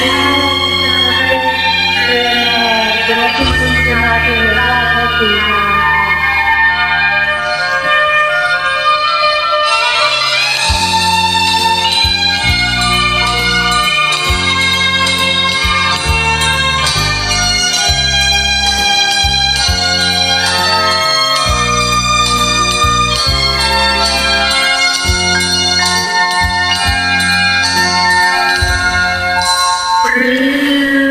Yeah. you.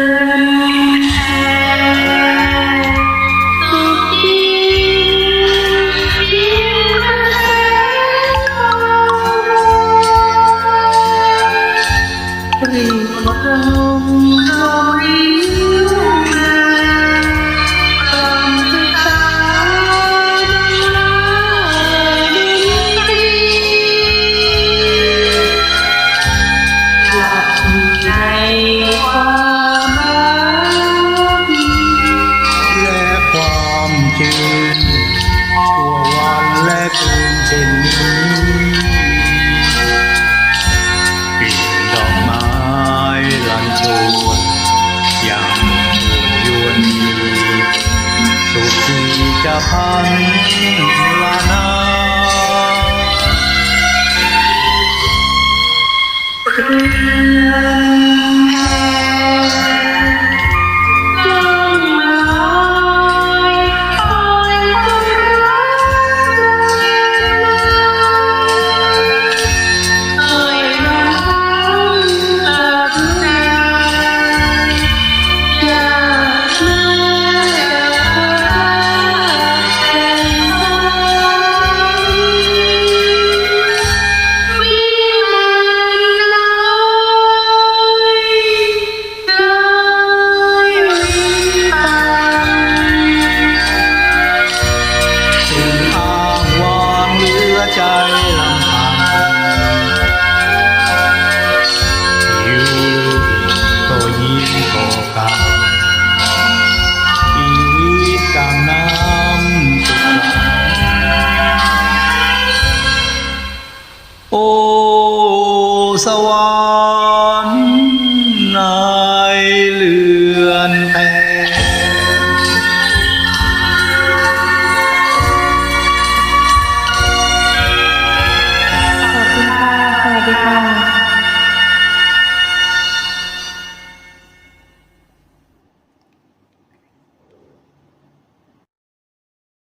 เช่นนี้กลิ่ดอกไม้ลันชวนยังยวนมีสุขที่จะพันลานาเโอสวรรค์นา